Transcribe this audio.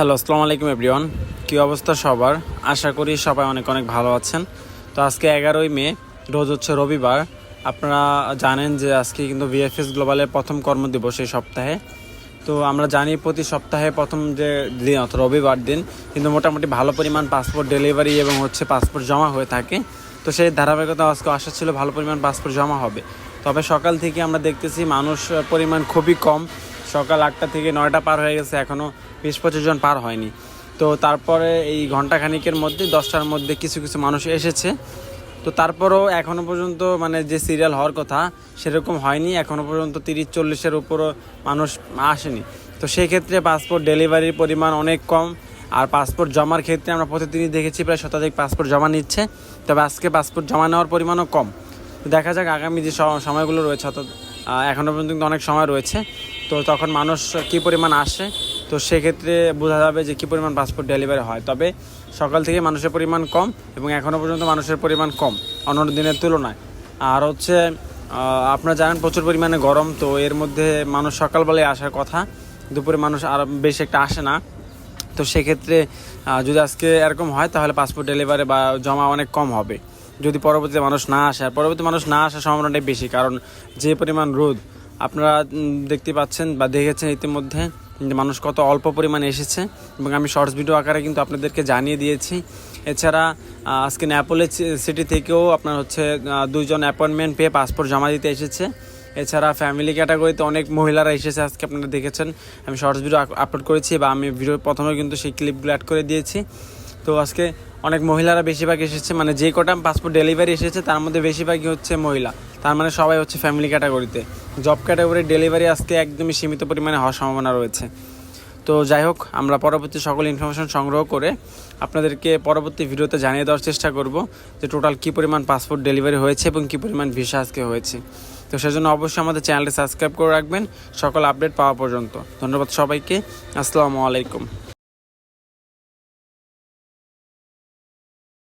Hello, আসসালামু আলাইকুম everyone. কী অবস্থা সবার? আশা করি সবাই অনেক অনেক ভালো আছেন। তো আজকে এগারোই মে, রোজ হচ্ছে রবিবার। আপনারা জানেন যে আজকে কিন্তু ভিএফএস গ্লোবালের প্রথম কর্মদিবস এই সপ্তাহে। তো আমরা জানি প্রতি সপ্তাহে প্রথম যে দিন অর্থাৎ রবিবার দিন কিন্তু মোটামুটি ভালো পরিমাণ পাসপোর্ট ডেলিভারি এবং হচ্ছে পাসপোর্ট জমা হয়ে থাকে। তো সেই ধারাবাহিকতা আজকে আশা ছিল ভালো পরিমাণ পাসপোর্ট জমা হবে। তবে সকাল থেকে আমরা দেখতেছি মানুষ পরিমাণ খুবই কম। সকাল আটটা থেকে নয়টা পার হয়ে গেছে এখনও বিশ পঁচিশ জন পার হয়নি। তো তারপরে এই ঘন্টাখানিকের মধ্যে, দশটার মধ্যে কিছু কিছু মানুষ এসেছে। তো তারপরেও এখনও পর্যন্ত মানে যে সিরিয়াল হওয়ার কথা, সেরকম হয়নি। এখনও পর্যন্ত তিরিশ চল্লিশের উপরও মানুষ আসেনি। তো সেই ক্ষেত্রে পাসপোর্ট ডেলিভারির পরিমাণ অনেক কম। আর পাসপোর্ট জমার ক্ষেত্রে আমরা প্রতিদিনই দেখেছি, প্রায় শতাধিক পাসপোর্ট জমা নিচ্ছে। তবে আজকে পাসপোর্ট জমা নেওয়ার পরিমাণও কম। দেখা যাক আগামী যে সময়গুলো রয়েছে, অর্থাৎ এখনও পর্যন্ত অনেক সময় রয়েছে। তো তখন মানুষ কী পরিমাণ আসে, তো সেক্ষেত্রে বোঝা যাবে যে কী পরিমাণ পাসপোর্ট ডেলিভারি হয়। তবে সকাল থেকে মানুষের পরিমাণ কম এবং এখনও পর্যন্ত মানুষের পরিমাণ কম অন্য দিনের তুলনায়। আর হচ্ছে আপনারা জানেন প্রচুর পরিমাণে গরম, তো এর মধ্যে মানুষ সকালবেলায় আসার কথা। দুপুরে মানুষ আর বেশি একটা আসে না। তো সেক্ষেত্রে যদি আজকে এরকম হয়, তাহলে পাসপোর্ট ডেলিভারি বা জমা অনেক কম হবে। যদি পরবর্তীতে মানুষ না আসে, আর পরবর্তী মানুষ না আসার সম্ভাবনাটাই বেশি, কারণ যে পরিমাণ রোদ আপনারা দেখতে পাচ্ছেন বা দেখেছেন ইতিমধ্যে মানুষ কত অল্প পরিমাণে এসেছে এবং আমি শর্টস ভিডিও আকারে কিন্তু আপনাদেরকে জানিয়ে দিয়েছি। এছাড়া আজকে ন্যাপোলে সিটি থেকেও আপনার হচ্ছে আহ, দুইজন অ্যাপয়েন্টমেন্ট পেয়ে পাসপোর্ট জমা দিতে এসেছে। এছাড়া ফ্যামিলি ক্যাটাগরিতে অনেক মহিলারা এসেছে আজকে আপনারা দেখেছেন। আমি শর্টস ভিডিও আপলোড করেছি বা আমি ভিডিও প্রথমে কিন্তু সেই ক্লিপগুলো অ্যাড করে দিয়েছি। তো আজকে অনেক মহিলারা বেশিরভাগ এসেছে মানে যে কটা পাসপোর্ট ডেলিভারি এসেছে তার মধ্যে বেশিরভাগই হচ্ছে মহিলা। তার মানে সবাই হচ্ছে ফ্যামিলি ক্যাটাগরিতে জব ক্যাটাগরির ডেলিভারি আজকে একদমই সীমিত পরিমাণে হওয়ার সম্ভাবনা রয়েছে। তো যাই হোক, আমরা পরবর্তী সকল ইনফরমেশন সংগ্রহ করে আপনাদেরকে পরবর্তী ভিডিওতে জানিয়ে দেওয়ার চেষ্টা করব যে টোটাল কী পরিমাণ পাসপোর্ট ডেলিভারি হয়েছে এবং কী পরিমাণ ভিসা আজকে হয়েছে। তো সেজন্য অবশ্যই আমাদের চ্যানেলটি সাবস্ক্রাইব করে রাখবেন। সকল আপডেট পাওয়া পর্যন্ত। ধন্যবাদ সবাইকে। আসসালামু আলাইকুম।